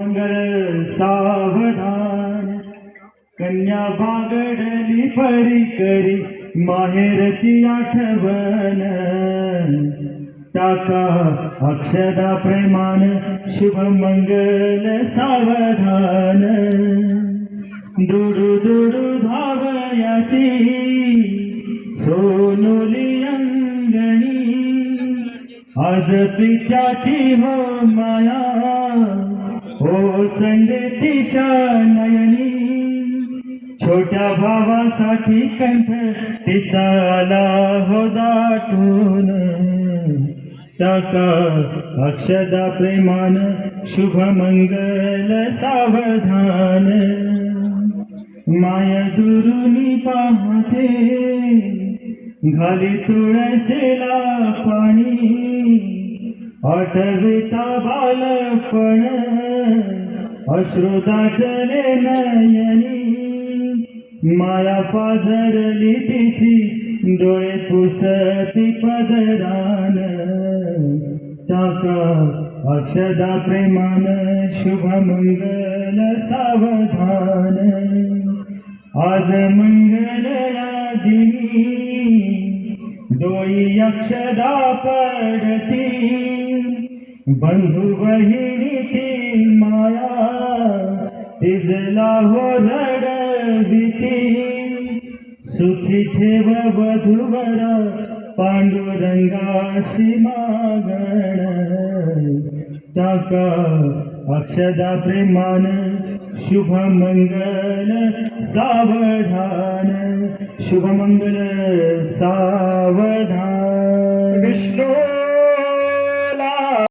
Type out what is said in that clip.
मंगल सावधान. कन्या बागडली परी करी माहेरची आठवण. टाका अक्षदा प्रेमान शुभ मंगल सावधान. दुडू दुडू धावयाची सोनुली अंगणी. आज पित्याची हो माया. हो संगतीच्या नयनी. छोट्या भावासाठी कंठ तिचा आला हो दाटून. टाका अक्षदा प्रेमान शुभ मंगल सावधान. माया दुरुनी पाहते घाली तुळशीला पाणी. आठविता बालपण अश्रू नयनी माया पाझरली तिची डोळे पुसती पदरान. टाका अक्षदा प्रेमान शुभ मंगल सावधान. आज मंगल दिनी डोई अक्षदा पडती. बंधू बहिणीची माया तिजला हो रडविती सुखी ठेव वधूवर पांडुरंगाशी मागण. टाका अक्षदा प्रेमान शुभ मंगल सावधान. शुभ मंगल सावधान.